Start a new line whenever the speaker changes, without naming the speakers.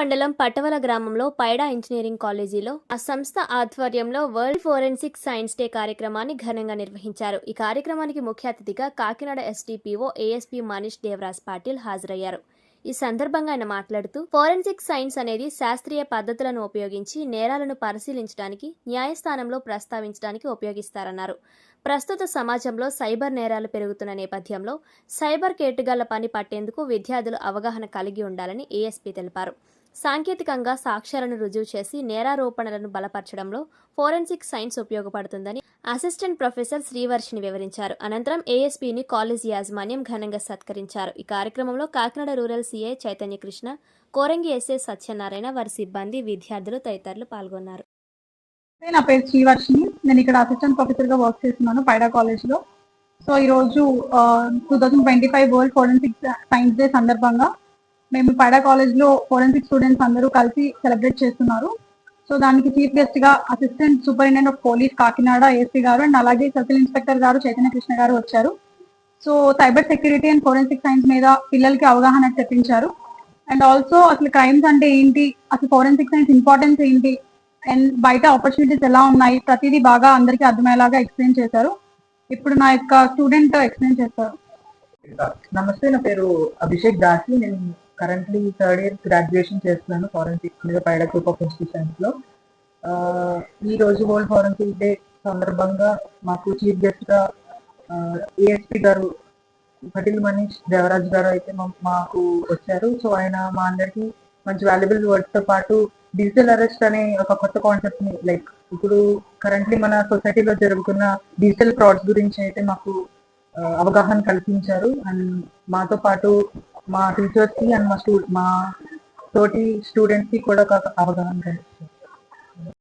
మండలం పటవల గ్రామంలో పైడా ఇంజనీరింగ్ కాలేజీలో ఆ సంస్థ ఆధ్వర్యంలో వరల్డ్ ఫోరెన్సిక్ సైన్స్ డే కార్యక్రమాన్ని ఘనంగా నిర్వహించారు. ఈ కార్యక్రమానికి ముఖ్య అతిథిగా కాకినాడ ఎస్డిపిఓ ఏఎస్పీ మనీష్ దేవరాజ్ పాటిల్ హాజరయ్యారు. ఈ సందర్భంగా ఆయన మాట్లాడుతూ ఫోరెన్సిక్ సైన్స్ అనేది శాస్త్రీయ పద్ధతులను ఉపయోగించి నేరాలను పరిశీలించడానికి న్యాయస్థానంలో ప్రస్తావించడానికి ఉపయోగిస్తారన్నారు. ప్రస్తుత సమాజంలో సైబర్ నేరాలు పెరుగుతున్న నేపథ్యంలో సైబర్ కేటుగాళ్ళ పని పట్టేందుకు విద్యార్థులు అవగాహన కలిగి ఉండాలని ఏఎస్పీ తెలిపారు. సాంకేతికంగా సాక్ష్యాలను రుజువు చేసి నేరారోపణలను బలపరచడంలో ఫోరెన్సిక్ సైన్స్ ఉపయోగపడుతుందని అసిస్టెంట్ ప్రొఫెసర్ శ్రీవర్షిని వివరించారు. అనంతరం ఏఎస్పీని కాలేజ్ యాజమాన్యం ఘనంగా సత్కరించారు. ఈ కార్యక్రమంలో Kakinada rural CA Chaitanya Krishna Korangi SA Satyanarayana వారి సిబ్బంది విద్యార్థులు తదితరులు పాల్గొన్నారు.
నా పేరు శ్రీవర్షిని. నేను ఇక్కడ అసిస్టెంట్ ప్రొఫెసర్గా వర్క్ చేస్తున్నాను పైడా కాలేజ్లో సో ఈ రోజు two thousand twenty five world forensic science day సందర్భంగా మేము పైడా కాలేజ్లో ఫోరెన్సిక్ స్టూడెంట్స్ అందరూ కలిసి సెలబ్రేట్ చేస్తున్నారు. సో దానికి చీఫ్ గెస్ట్గా assistant superintendent of police Kakinada AC గారు అండ్ అలాగే సర్కిల్ ఇన్స్పెక్టర్ గారు చైతన్య కృష్ణ గారు వచ్చారు. So cyber security and forensic science మీద పిల్లలకి అవగాహన తెప్పించారు. అండ్ ఆల్సో అసలు క్రైమ్స్ అంటే ఏంటి? అసలు ఫోరెన్సిక్ సైన్స్ ఇంపార్టెన్స్ ఏంటి? అండ్ బయట ఆపర్చునిటీస్ ఎలా ఉన్నాయి? ప్రతిదీ బాగా అందరికీ అర్థమయ్యేలాగా ఎక్స్ప్లెయిన్ చేశారు. ఇప్పుడు నా యొక్క స్టూడెంట్ ఎక్స్ప్లెయిన్ చేస్తారు
నమస్తే నా పేరు అభిషేక్ దాసి. నేను కరెంట్లీ థర్డ్ ఇయర్ గ్రాడ్యుయేషన్ చేస్తున్నాను ఫారెన్సిక్ మీద పైడ గ్రూప్ ఆఫ్ ఇన్స్టిట్యూషన్స్లో. ఈ రోజు వరల్డ్ ఫారెన్సిక్ డే సందర్భంగా మాకు చీఫ్ గెస్ట్గా ఏఎస్పి గారు పటిల్ మనీష్ దేవరాజ్ గారు అయితే మాకు వచ్చారు. సో ఆయన మా అందరికి మంచి వాల్యుబుల్ వర్డ్స్తో పాటు డిజిటల్ అరెస్ట్ అనే ఒక కొత్త కాన్సెప్ట్ని లైక్ ఇప్పుడు కరెంట్లీ మన సొసైటీలో జరుగుతున్న డిజిటల్ ఫ్రాడ్స్ గురించి అయితే మాకు అవగాహన కల్పించారు. అండ్ మాతో పాటు మా టీచర్స్కి అండ్ మా స్టూ మా తోటి స్టూడెంట్స్కి కూడా ఒక అవగాహన కలిగిస్తుంది